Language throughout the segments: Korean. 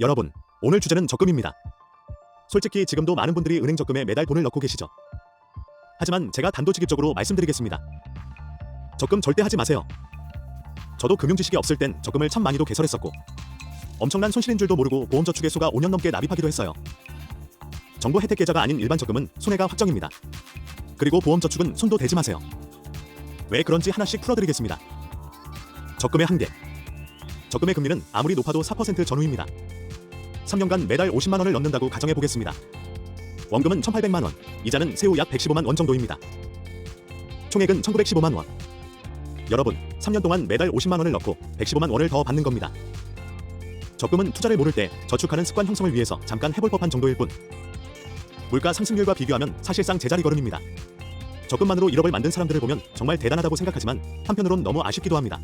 여러분, 오늘 주제는 적금입니다. 솔직히 지금도 많은 분들이 은행 적금에 매달 돈을 넣고 계시죠. 하지만 제가 단도직입적으로 말씀드리겠습니다. 적금 절대 하지 마세요. 저도 금융 지식이 없을 땐 적금을 참 많이도 개설했었고 엄청난 손실인 줄도 모르고 보험 저축에 수가 5년 넘게 납입하기도 했어요. 정부 혜택 계좌가 아닌 일반 적금은 손해가 확정입니다. 그리고 보험 저축은 손도 대지 마세요. 왜 그런지 하나씩 풀어드리겠습니다. 적금의 한계. 적금의 금리는 아무리 높아도 4% 전후입니다. 3년간 매달 50만 원을 넣는다고 가정해 보겠습니다. 원금은 1,800만 원, 이자는 세후 약 115만 원 정도입니다. 총액은 1,915만 원. 여러분, 3년 동안 매달 50만 원을 넣고 115만 원을 더 받는 겁니다. 적금은 투자를 모를 때 저축하는 습관 형성을 위해서 잠깐 해볼 법한 정도일 뿐. 물가 상승률과 비교하면 사실상 제자리 걸음입니다. 적금만으로 1억을 만든 사람들을 보면 정말 대단하다고 생각하지만 한편으론 너무 아쉽기도 합니다.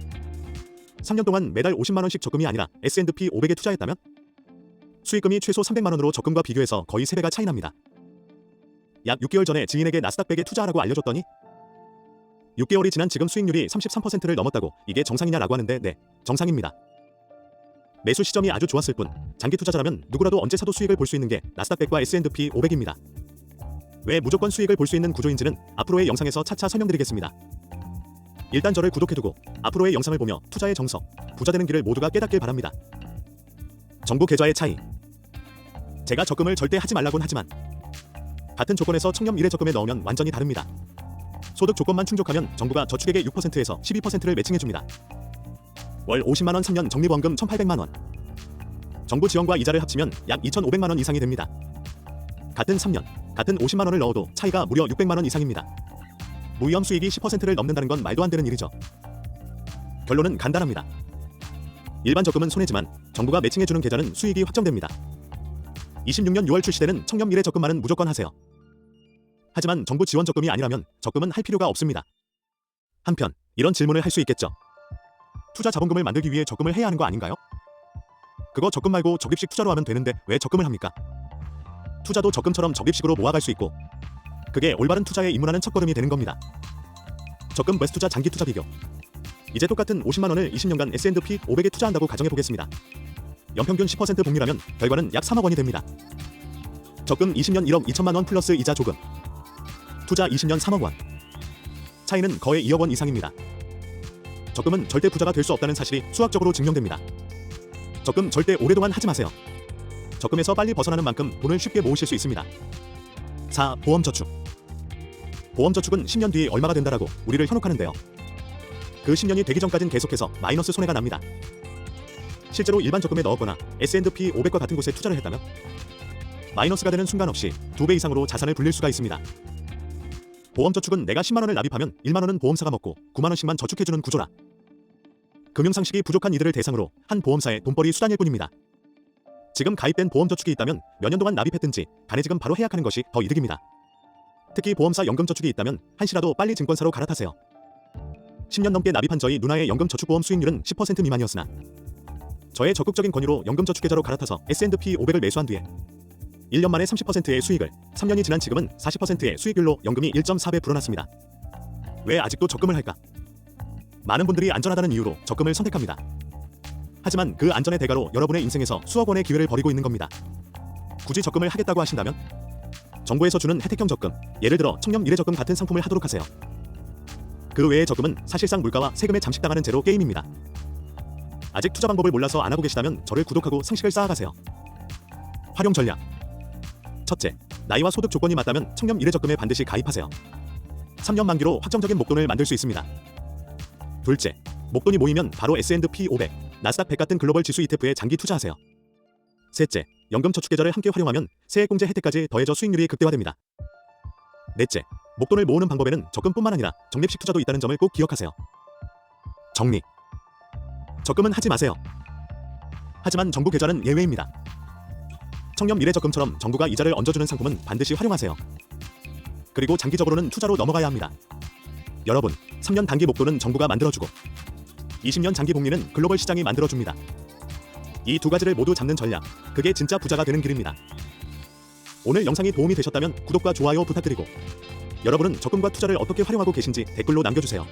3년 동안 매달 50만 원씩 적금이 아니라 S&P 500에 투자했다면 수익금이 최소 300만 원으로 적금과 비교해서 거의 3배가 차이 납니다. 약 6개월 전에 지인에게 나스닥 100에 투자하라고 알려줬더니 6개월이 지난 지금 수익률이 33%를 넘었다고 이게 정상이냐라고 하는데 네, 정상입니다. 매수 시점이 아주 좋았을 뿐 장기 투자자라면 누구라도 언제 사도 수익을 볼 수 있는 게 나스닥 100과 S&P 500입니다. 왜 무조건 수익을 볼 수 있는 구조인지는 앞으로의 영상에서 차차 설명드리겠습니다. 일단 저를 구독해두고 앞으로의 영상을 보며 투자의 정석, 부자 되는 길을 모두가 깨닫길 바랍니다. 정부 계좌의 차이. 제가 적금을 절대 하지 말라곤 하지만 같은 조건에서 청렴 미래 적금에 넣으면 완전히 다릅니다. 소득 조건만 충족하면 정부가 저축액의 6%에서 12%를 매칭해 줍니다. 월 50만 원 3년 적립원금 1,800만 원. 정부 지원과 이자를 합치면 약 2,500만 원 이상이 됩니다. 같은 3년, 같은 50만 원을 넣어도 차이가 무려 600만 원 이상입니다. 무위험 수익이 10%를 넘는다는 건 말도 안 되는 일이죠. 결론은 간단합니다. 일반 적금은 손해지만 정부가 매칭해주는 계좌는 수익이 확정됩니다. 26년 6월 출시되는 청년 미래 적금만은 무조건 하세요. 하지만 정부 지원 적금이 아니라면 적금은 할 필요가 없습니다. 한편 이런 질문을 할 수 있겠죠. 투자 자본금을 만들기 위해 적금을 해야 하는 거 아닌가요? 그거 적금 말고 적립식 투자로 하면 되는데 왜 적금을 합니까? 투자도 적금처럼 적립식으로 모아갈 수 있고 그게 올바른 투자에 입문하는 첫걸음이 되는 겁니다. 적금 베스트 투자 장기 투자 비교. 이제 똑같은 50만 원을 20년간 S&P 500에 투자한다고 가정해 보겠습니다. 연평균 10% 복리라면 결과는 약 3억 원이 됩니다. 적금 20년 1억 2천만 원 플러스 이자 조금. 투자 20년 3억 원. 차이는 거의 2억 원 이상입니다. 적금은 절대 부자가 될 수 없다는 사실이 수학적으로 증명됩니다. 적금 절대 오랫동안 하지 마세요. 적금에서 빨리 벗어나는 만큼 돈을 쉽게 모으실 수 있습니다. 4. 보험 저축. 보험 저축은 10년 뒤에 얼마가 된다라고 우리를 현혹하는데요. 그 10년이 되기 전까진 계속해서 마이너스 손해가 납니다. 실제로 일반 적금에 넣었거나 S&P 500과 같은 곳에 투자를 했다면 마이너스가 되는 순간 없이 2배 이상으로 자산을 불릴 수가 있습니다. 보험 저축은 내가 10만 원을 납입하면 1만 원은 보험사가 먹고 9만 원씩만 저축해주는 구조라. 금융 상식이 부족한 이들을 대상으로 한 보험사의 돈벌이 수단일 뿐입니다. 지금 가입된 보험 저축이 있다면 몇 년 동안 납입했든지 간해지금 바로 해약하는 것이 더 이득입니다. 특히 보험사 연금 저축이 있다면 한시라도 빨리 증권사로 갈아타세요. 10년 넘게 납입한 저희 누나의 연금 저축보험 수익률은 10% 미만이었으나 저의 적극적인 권유로 연금 저축 계좌로 갈아타서 S&P 500을 매수한 뒤에 1년 만에 30%의 수익을 3년이 지난 지금은 40%의 수익률로 연금이 1.4배 불어났습니다. 왜 아직도 적금을 할까? 많은 분들이 안전하다는 이유로 적금을 선택합니다. 하지만 그 안전의 대가로 여러분의 인생에서 수억 원의 기회를 버리고 있는 겁니다. 굳이 적금을 하겠다고 하신다면 정부에서 주는 혜택형 적금, 예를 들어 청년 미래 적금 같은 상품을 하도록 하세요. 그 외의 적금은 사실상 물가와 세금에 잠식당하는 제로 게임입니다. 아직 투자 방법을 몰라서 안 하고 계시다면 저를 구독하고 상식을 쌓아가세요. 활용 전략. 첫째, 나이와 소득 조건이 맞다면 청년 미래 적금에 반드시 가입하세요. 3년 만기로 확정적인 목돈을 만들 수 있습니다. 둘째, 목돈이 모이면 바로 S&P 500, 나스닥 100 같은 글로벌 지수 ETF에 장기 투자하세요. 셋째, 연금 저축 계좌를 함께 활용하면 세액공제 혜택까지 더해져 수익률이 극대화됩니다. 넷째, 목돈을 모으는 방법에는 적금뿐만 아니라 적립식 투자도 있다는 점을 꼭 기억하세요. 적립. 적금은 하지 마세요. 하지만 정부 계좌는 예외입니다. 청년 미래 적금처럼 정부가 이자를 얹어주는 상품은 반드시 활용하세요. 그리고 장기적으로는 투자로 넘어가야 합니다. 여러분, 3년 단기 목돈은 정부가 만들어주고 20년 장기 복리는 글로벌 시장이 만들어줍니다. 이 두 가지를 모두 잡는 전략, 그게 진짜 부자가 되는 길입니다. 오늘 영상이 도움이 되셨다면 구독과 좋아요 부탁드리고 여러분은 적금과 투자를 어떻게 활용하고 계신지 댓글로 남겨주세요.